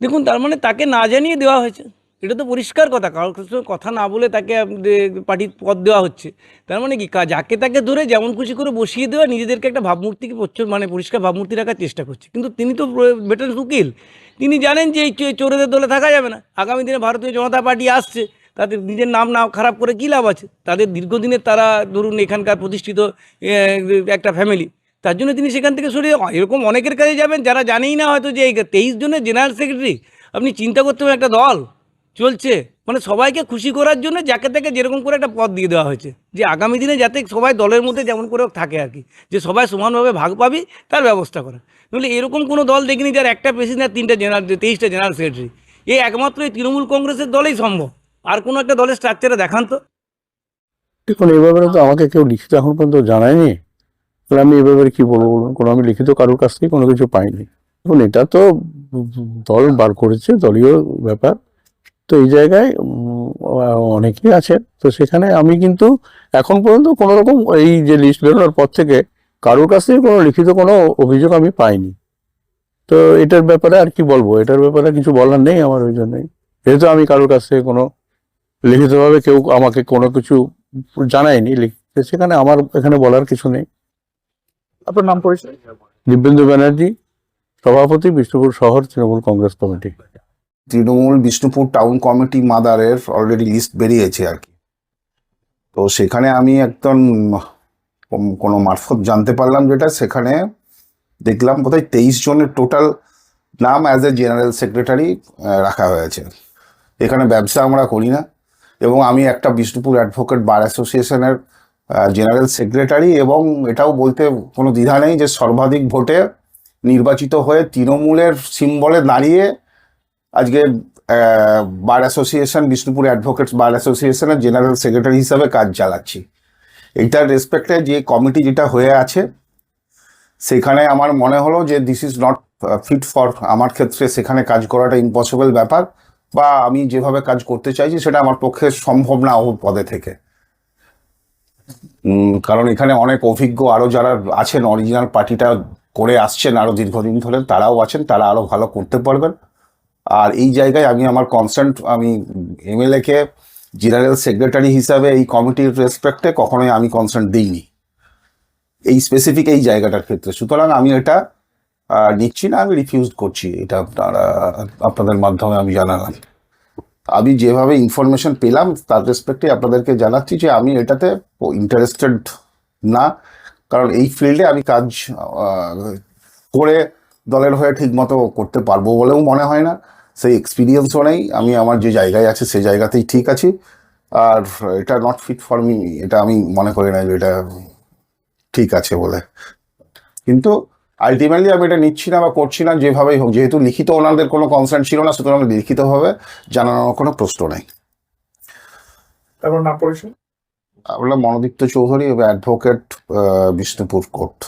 দেখুন, তার মানে তাকে না জানিয়ে দেওয়া হয়েছে। এটা তো পরিষ্কার কথা, কারোর সঙ্গে কথা না বলে তাকে পার্টির পদ দেওয়া হচ্ছে। তার মানে কি যাকে তাকে ধরে যেমন খুশি করে বসিয়ে দেওয়া নিজেদেরকে একটা ভাবমূর্তিকে মানে পরিষ্কার ভাবমূর্তি রাখার চেষ্টা করছে। কিন্তু তিনি তো বেটার উকিল। তিনি জানেন যে এই চোরেদের দলে থাকা যাবে না। আগামী দিনে ভারতীয় জনতা পার্টি আসছে তাদের নিজের নাম না খারাপ করে কী লাভ আছে? তাদের দীর্ঘদিনের তারা, ধরুন, এখানকার প্রতিষ্ঠিত একটা ফ্যামিলি তার জন্য তিনি সেখান থেকে সরে এরকম অনেকের কাছে যাবেন যারা জানেই না হয়তো যে এই তেইশ জনের জেনারেল সেক্রেটারি আপনি চিন্তা করতে হবে একটা দল চলছে। মানে সবাইকে খুশি করার জন্য যাকে তাকে যেরকম করে একটা পদ দিয়ে দেওয়া হয়েছে। যে আগামী দিনে যাতে সবাই দলের মধ্যে যেমন করে থাকে আর কি। যে সবাই সমানভাবে ভাগ পাবি, তার ব্যবস্থা করা। নইলে এরকম কোনো দল দেখিনি যার একটা প্রেসিডেন্ট আর তিনটা জেনারেল তেইশটা জেনারেল সেক্রেটারি এই একমাত্র এই তৃণমূল কংগ্রেসের দলেই সম্ভব। আর কোনো একটা দলের স্ট্রাকচারে দেখান তো। দেখুন, এই ব্যাপারে তো আমাকে কেউ লিখিত এখন পর্যন্ত জানায়নি। আমি এ ব্যাপারে কি বলব বলুন? কোনো আমি লিখিত কারোর কাছ থেকে কোনো কিছু পাইনি। দেখুন, এটা তো দল বার করেছে, দলীয় ব্যাপার। তো এই জায়গায় অনেকেই আছে তো সেখানে আমি কিন্তু এখন পর্যন্ত কোনো রকম এই যে লিস্ট বেরোনোর পর থেকে কারোর কাছ থেকে কোনো লিখিত কোনো অভিযোগ আমি পাইনি। তো এটার ব্যাপারে আর কি বলব? এটার ব্যাপারে কিছু বলার নেই আমার ওই জন্যই। যেহেতু আমি কারোর কাছ থেকে কোনো লিখিতভাবে কেউ আমাকে কোনো কিছু জানায়নি সেখানে আমার এখানে বলার কিছু নেই। আপনার নাম পরিচয়? দিব্যেন্দু ব্যানার্জি সভাপতি বিষ্ণুপুর শহর Trinamool Congress committee. Trinamool Bishnupur town committee মাদারের অলরেডি লিস্ট বেরিয়েছে আর কি। তো সেখানে আমি একদম কোনো মারফত জানতে পারলাম যেটা। সেখানে দেখলাম বোধহয় তেইশ জনের টোটাল নাম অ্যাজ এ জেনারেল সেক্রেটারি রাখা হয়েছে। এখানে ব্যবসা আমরা করি না। এবং আমি একটা বিষ্ণুপুর অ্যাডভোকেট বার অ্যাসোসিয়েশনের জেনারেল সেক্রেটারি এবং এটাও বলতে কোনো দ্বিধা নেই যে সর্বাধিক ভোটে নির্বাচিত হয়ে তৃণমূলের সিম্বলে দাঁড়িয়ে আজকে bar association Bishnupur advocates bar অ্যাসোসিয়েশনের জেনারেল সেক্রেটারি হিসাবে কাজ চালাচ্ছি। এইটার রেসপেক্টে যে কমিটি যেটা হয়ে আছে, সেখানে আমার মনে হলো যে this is not fit for আমার ক্ষেত্রে সেখানে কাজ করাটা ইম্পসিবল ব্যাপার বা আমি যেভাবে কাজ করতে চাইছি সেটা আমার পক্ষে সম্ভব না ও পদে থেকে। কারণ এখানে অনেক অভিজ্ঞ আরও যারা আছেন অরিজিনাল পার্টিটা করে আসছেন আরও দীর্ঘদিন ধরে, তারাও আছেন, তারা আরও ভালো করতে পারবেন। আর এই জায়গায় আমি আমার কনসার্ন আমি এমএলএ কে জেনারেল সেক্রেটারি হিসাবে এই কমিটির রেসপেক্টে কখনোই আমি কনসার্ন দিইনি। এই স্পেসিফিক এই জায়গাটার ক্ষেত্রে। সুতরাং আমি এটা নিচ্ছি না, আমি রিফিউজ করছি। এটা আপনারা, আপনাদের মাধ্যমে আমি জানালাম। আমি যেভাবে ইনফরমেশন পেলাম, তার রেসপেক্টে আপনাদেরকে জানাচ্ছি যে আমি এটাতে ইন্টারেস্টেড না। কারণ এই ফিল্ডে আমি কাজ করে দলের হয়ে ঠিকমতো করতে পারব বলেও মনে হয় না। সেই এক্সপিরিয়েন্সও নেই। আমি আমার যে জায়গায় আছে, সেই জায়গাতেই ঠিক আছি। আর এটা নট ফিট ফর মি এটা আমি মনে করি না যে এটা ঠিক আছে বলে। কিন্তু আলটিমেটলি আমি এটা নিচ্ছি না বা করছি না যেভাবেই হোক যেহেতু লিখিত ওনাদের কোনো কনসার্ন ছিল না সুতরাং লিখিতভাবে জানানোর কোনো প্রশ্ন নেই। তারপর নাম পড়েছেন আপনার মনোদীপ্ত চৌধুরী অ্যাডভোকেট বিষ্ণুপুর কোর্ট